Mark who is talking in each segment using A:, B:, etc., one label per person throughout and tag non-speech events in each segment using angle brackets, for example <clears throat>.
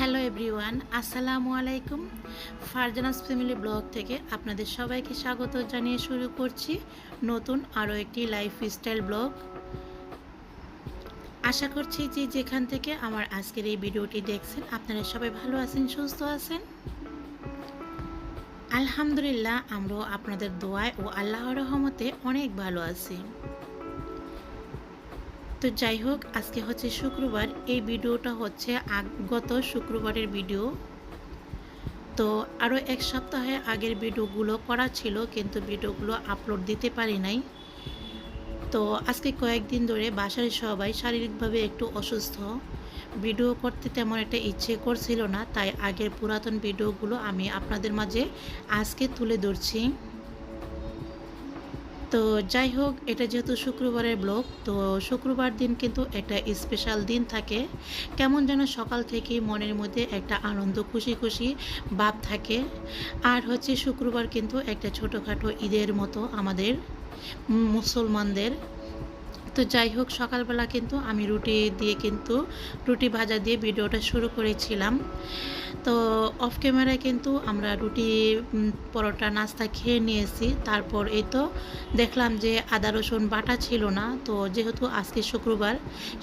A: Hello everyone, আসসালামু আলাইকুম। Farzana's family blog থেকে আপনাদের সবাইকে স্বাগত জানিয়ে শুরু করছি নতুন আরও একটি লাইফ স্টাইল ব্লগ। আশা করছি যে যেখান থেকে আমার আজকের এই ভিডিওটি দেখছেন, আপনারা সবাই ভালো আছেন, সুস্থ আছেন। আলহামদুলিল্লাহ, আমরাও আপনাদের দোয়ায় ও আল্লাহর রহমতে অনেক ভালো আছি। তো যাই হোক, আজকে হচ্ছে শুক্রবার। এই ভিডিওটা হচ্ছে গত শুক্রবারের ভিডিও। তো আরও এক সপ্তাহে আগের ভিডিওগুলো করা ছিল, কিন্তু ভিডিওগুলো আপলোড দিতে পারি নাই। তো আজকে কয়েকদিন ধরে বাসার সবাই শারীরিকভাবে একটু অসুস্থ। ভিডিও করতে তেমন একটা ইচ্ছে করছিল না, তাই আগের পুরাতন ভিডিওগুলো আমি আপনাদের মাঝে আজকে তুলে ধরছি। তো যাই হোক, এটা যেহেতু শুক্রবারের ব্লগ, তো শুক্রবার দিন কিন্তু একটা স্পেশাল দিন থাকে। কেমন যেন সকাল থেকে মনের মধ্যে একটা আনন্দ, খুশি খুশি ভাব থাকে। আর হচ্ছে শুক্রবার কিন্তু একটা ছোটোখাটো ঈদের মতো আমাদের মুসলমানদের। তো যাই হোক, সকালবেলা কিন্তু আমি রুটি দিয়ে কিন্তু রুটি ভাজা দিয়ে ভিডিওটা শুরু করেছিলাম। তো অফ ক্যামেরায় কিন্তু আমরা রুটি পরোটা, নাস্তা খেয়ে নিয়েছি। তারপর এই তো দেখলাম যে আদা, রসুন বাটা ছিল না। তো যেহেতু আজকে শুক্রবার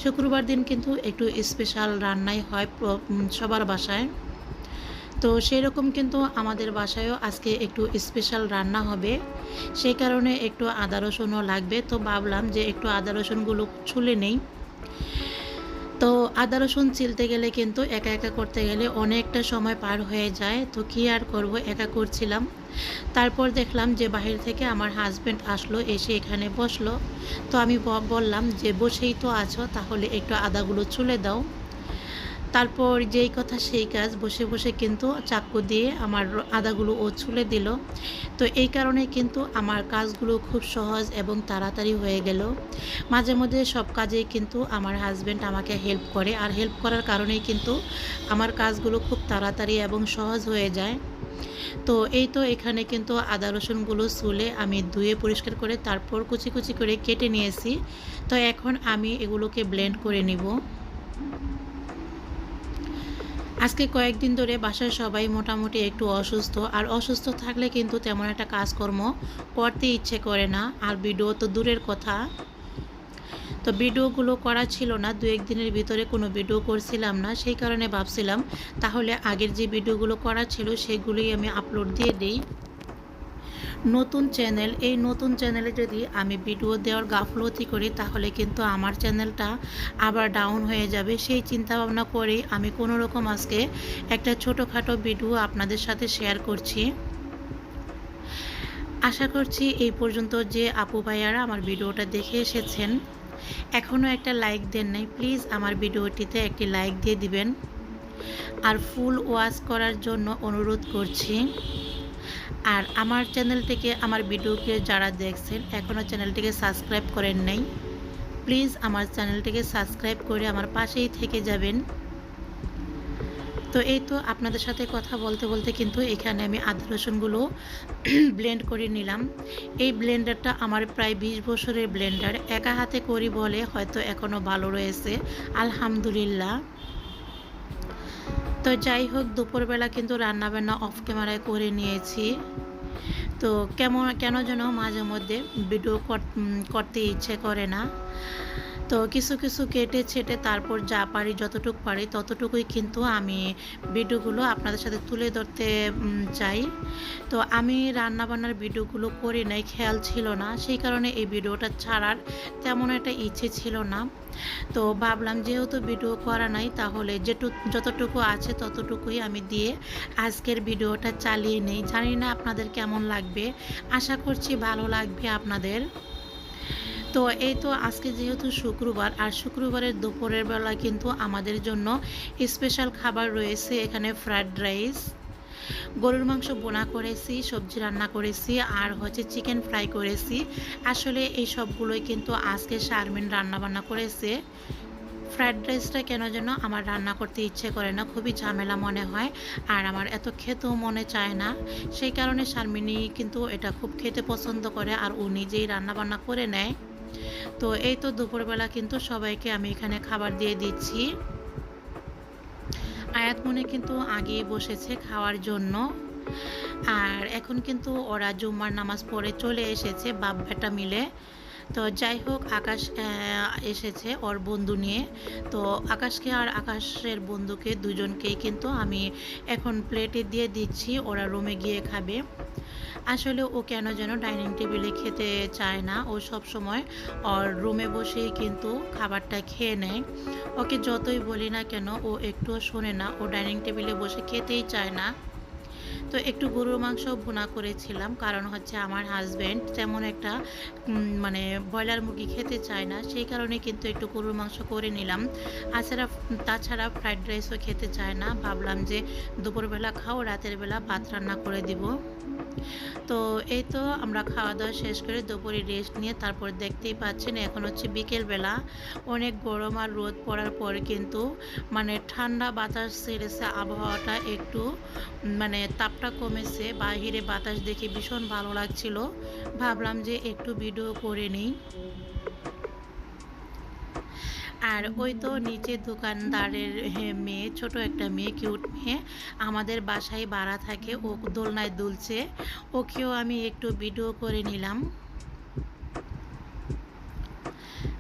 A: শুক্রবার দিন কিন্তু একটু স্পেশাল রান্নাই হয় সবার বাসায়। তো সেই রকম কিন্তু আমাদের বাসায়ও আজকে একটু স্পেশাল রান্না হবে। সেই কারণে একটু আদা রসুনও লাগবে। তো ভাবলাম যে একটু আদা রসুনগুলো ছুলে নেই। তো আদা রসুন চিলতে গেলে কিন্তু একা একা করতে গেলে অনেকটা সময় পার হয়ে যায়। তো কী আর করব, একা করছিলাম। তারপর দেখলাম যে বাহির থেকে আমার হাজব্যান্ড আসলো, এসে এখানে বসল। তো আমি বললাম যে বসেই তো আছো, তাহলে একটু আদাগুলো চুলে দাও। তারপর যেই কথা সেই কাজ বসে বসে কিন্তু চাকু দিয়ে আমার আদাগুলো ও ছুলে দিল। তো এই কারণে কিন্তু আমার কাজগুলো খুব সহজ এবং তাড়াতাড়ি হয়ে গেল। মাঝে মধ্যে সব কাজেই কিন্তু আমার হাজব্যান্ড আমাকে হেল্প করে। আর হেল্প করার কারণেই কিন্তু আমার কাজগুলো খুব তাড়াতাড়ি এবং সহজ হয়ে যায়। তো এই তো এখানে কিন্তু আদা রসুনগুলো চুলে আমি ধুয়ে পরিষ্কার করে তারপর কুচি কুচি করে কেটে নিয়েছি। তো এখন আমি এগুলোকে ব্লেন্ড করে নিব। আজকে কয়েকদিন ধরে বাসায় সবাই মোটামুটি একটু অসুস্থ, আর অসুস্থ থাকলে কিন্তু তেমন একটা কাজকর্ম করতে ইচ্ছে করে না, আর ভিডিও তো দূরের কথা। তো ভিডিওগুলো করা ছিল না, দু একদিনের ভিতরে কোনো ভিডিও করছিলাম না, সেই কারণে ভাবছিলাম তাহলে আগের যে ভিডিওগুলো করা ছিল সেগুলোই আমি আপলোড দিয়ে দিই। নতুন চ্যানেল, এই নতুন চ্যানেলে যদি আমি ভিডিও দেওয়ার গাফলতি করি, তাহলে কিন্তু আমার চ্যানেলটা আবার ডাউন হয়ে যাবে। সেই চিন্তা ভাবনা করেই আমি কোনো রকম আজকে একটা ছোটোখাটো ভিডিও আপনাদের সাথে শেয়ার করছি। আশা করছি এই পর্যন্ত যে আপু ভাইয়ারা আমার ভিডিওটা দেখে এসেছেন, এখনও একটা লাইক দেন নাই। প্লিজ আমার ভিডিওটিতে একটি লাইক দিয়ে দিবেন। আর ফুল ওয়াশ করার জন্য অনুরোধ করছি। আর আমার চ্যানেল থেকে আমার ভিডিওকে যারা দেখছেন এখনও চ্যানেলটিকে সাবস্ক্রাইব করেন নাই প্লিজ আমার চ্যানেলটিকে সাবস্ক্রাইব করে আমার পাশেই থেকে যাবেন। তো এই তো আপনাদের সাথে কথা বলতে বলতে কিন্তু এখানে আমি আদা রসুনগুলো <clears throat> ব্লেন্ড করে নিলাম। এই ব্লেন্ডারটা আমার প্রায় বিশ বছরের ব্লেন্ডার একা হাতে করি বলে হয়তো এখনও ভালো রয়েছে, আলহামদুলিল্লাহ। তো যাই হোক, দুপুরবেলা কিন্তু রান্নাবান্না অফ ক্যামেরায় করে নিয়েছি। তো কেমন, কেন যেন মাঝে মধ্যে ভিডিও কর- করতে ইচ্ছে করে না। তো কিছু কিছু কেটে ছেটে তারপর যা পারি, যতটুকু পারি, ততটুকুই কিন্তু আমি ভিডিওগুলো আপনাদের সাথে তুলে ধরতে চাই। তো আমি রান্নাবান্নার ভিডিওগুলো করি নাই, খেয়াল ছিল না। সেই কারণে এই ভিডিওটা ছাড়ার তেমন একটা ইচ্ছে ছিল না। তো ভাবলাম যেহেতু ভিডিও করা নাই, তাহলে যেটু, যতটুকু আছে ততটুকুই আমি দিয়ে আজকের ভিডিওটা চালিয়ে নেই। জানি না আপনাদের কেমন লাগবে। আশা করছি ভালো লাগবে আপনাদের। তো এই তো আজকে যেহেতু শুক্রবার, আর শুক্রবারের দুপুরের বেলা কিন্তু আমাদের জন্য স্পেশাল খাবার রয়েছে এখানে ফ্রায়েড রাইস গরুর মাংস বোনা করেছি, সবজি রান্না করেছি, আর হচ্ছে চিকেন ফ্রাই করেছি। আসলে এই সবগুলোই কিন্তু আজকে শারমিন রান্না বান্না করেছে। ফ্রায়েড রাইসটা কেন যেন আমার রান্না করতে ইচ্ছে করে না, খুবই ঝামেলা মনে হয়, আর আমার এত খেতেও মনে চায় না। সেই কারণে শারমিনী কিন্তু এটা খুব খেতে পছন্দ করে, আর ও নিজেই রান্না বান্না করে নেয়। তো এই তো দুপুরবেলা কিন্তু সবাইকে আমি এখানে খাবার দিয়ে দিচ্ছি। আয়াত মনে কিন্তু আগেই বসেছে খাওয়ার জন্য। আর এখন কিন্তু ওরা জুম্মার নামাজ পড়ে চলে এসেছে বাপ বেটা মিলে। তো যাই হোক, আকাশ এসেছে ওর বন্ধু নিয়ে। তো আকাশকে আর আকাশের বন্ধুকে দুজনকেই কিন্তু আমি এখন প্লেটে দিয়ে দিচ্ছি, ওরা রুমে গিয়ে খাবে। আসলে ও কেন যেন ডাইনিং টেবিলে খেতে চায় না। ও সব সময় ওর রুমে বসেই কিন্তু খাবারটা খেয়ে নেয়। ওকে যতই বলি না কেন, ও একটুও শোনে না। ও ডাইনিং টেবিলে বসে খেতেই চায় না। তো একটু গরুর মাংস ভুনা করেছিলাম। কারণ হচ্ছে আমার হাজব্যান্ড তেমন একটা মানে ব্রয়লার মুরগি খেতে চায় না। সেই কারণে কিন্তু একটু গরুর মাংস করে নিলাম। তাছাড়া তাছাড়া ফ্রাইড রাইসও খেতে চায় না। ভাবলাম যে দুপুরবেলা খাও, রাতের বেলা ভাত রান্না করে দিব। তো এই তো আমরা খাওয়া দাওয়া শেষ করে দুপুরে রেস্ট নিয়ে তারপর দেখতেই পাচ্ছেন এখন হচ্ছে বিকেলবেলা। অনেক গরম আর রোদ পড়ার পর কিন্তু মানে ঠান্ডা বাতাস ছেড়েছে আবহাওয়াটা একটু মানে তাপটা কমেছে। বাহিরে বাতাস দেখে ভীষণ ভালো লাগছিল। ভাবলাম যে একটু ভিডিও করে নিই। আর ওই তো নিচে দোকানদারের মেয়ে, ছোট একটা মেয়ে কিউট মেয়ে, আমাদের বাসায় বাড়া থাকে, ও দোলনায় দুলছে। ওকেও আমি একটু ভিডিও করে নিলাম।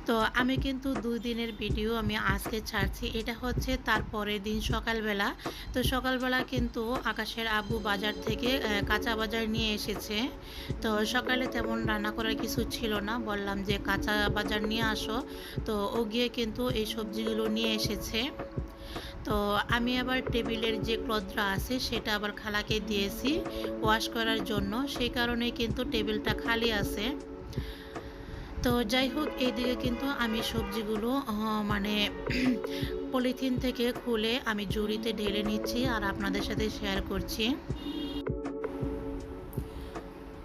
A: তো আমি কিন্তু দুই দিনের ভিডিও আমি আজকে ছাড়ছি। এটা হচ্ছে তার পরের দিন সকালবেলা। তো সকালবেলা কিন্তু আকাশের আব্বু বাজার থেকে কাঁচা বাজার নিয়ে এসেছে। তো সকালে তেমন রান্না করার কিছু ছিল না। বললাম যে কাঁচা বাজার নিয়ে আসো। তো ও গিয়ে কিন্তু এই সবজিগুলো নিয়ে এসেছে। তো আমি আবার টেবিলের যে ক্লথটা আছে, সেটা আবার খালাকে দিয়েছি ওয়াশ করার জন্য। সেই কারণে কিন্তু টেবিলটা খালি আছে। তো যাই হোক, এইদিকে কিন্তু আমি সবজিগুলো মানে <clears throat> পলিথিন থেকে খুলে আমি জুড়িতে ঢেলে নিচ্ছি আর আপনাদের সাথে শেয়ার করছি।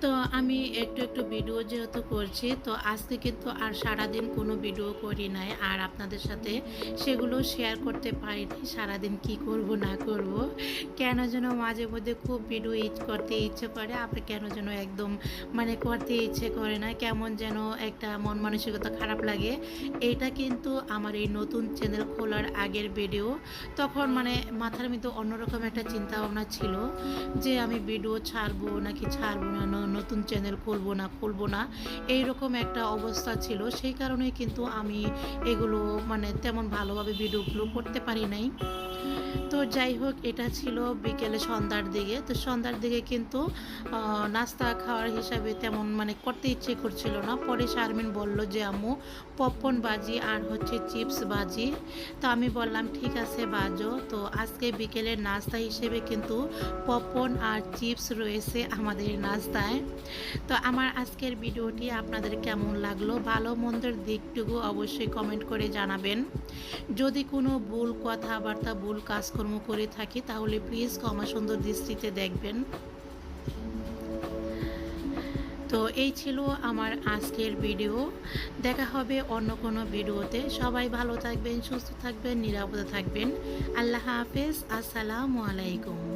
A: তো আমি একটু একটু ভিডিও যেহেতু করছি, তো আজকে কিন্তু আর সারাদিন কোনো ভিডিও করি নাই। আর আপনাদের সাথে সেগুলো শেয়ার করতে পারিনি, সারাদিন কি করব, না করব। কেন যেন মাঝে মধ্যে খুব ভিডিও করতে ইচ্ছে করে, আবার কেন যেন একদম মানে করতে ইচ্ছে করে না, কেমন যেন একটা মন মানসিকতা খারাপ লাগে। এটা কিন্তু আমার এই নতুন চ্যানেল খোলার আগের ভিডিও তখন মানে মাথার মধ্যে অন্যরকম একটা চিন্তা ভাবনা ছিল যে আমি ভিডিও ছাড়বো নাকি ছাড়বো ন- নতুন চ্যানেল খুলবো না খুলবো না এই রকম একটা অবস্থা ছিল। সেই কারণে কিন্তু আমি এগুলো মানে তেমন ভালোভাবে ভিডিওগুলো করতে পারি নাই। তো যাই হোক, এটা ছিল বিকেলে সন্ধ্যার দিকে। তো সন্ধ্যার দিকে কিন্তু নাস্তা খাওয়ার হিসাবে তেমন মানে করতে ইচ্ছে করছিল না। পরে শারমিন বলল যে, আম্মু পপকর্ন বাজি আর হচ্ছে চিপস বাজি। তো আমি বললাম, ঠিক আছে, বাজো। তো আজকে বিকেলের নাস্তা হিসেবে কিন্তু পপকর্ন আর চিপস রয়েছে আমাদের নাস্তায়। তো আমার আজকের ভিডিওটি আপনাদের কেমন লাগল? ভালো মন্দের দিকটুকু অবশ্যই কমেন্ট করে জানাবেন। যদি কোনো ভুল কথাবার্তা, ভুল কাজকর্ম করে থাকি, তাহলে প্লিজ ক্ষমা সুন্দর দৃষ্টিতে দেখবেন। তো এই ছিল আমার আজকের ভিডিও। দেখা হবে অন্য কোনো ভিডিওতে। সবাই ভালো থাকবেন, সুস্থ থাকবেন, নিরাপদে থাকবেন। আল্লাহ হাফেজ। আসসালামু আলাইকুম।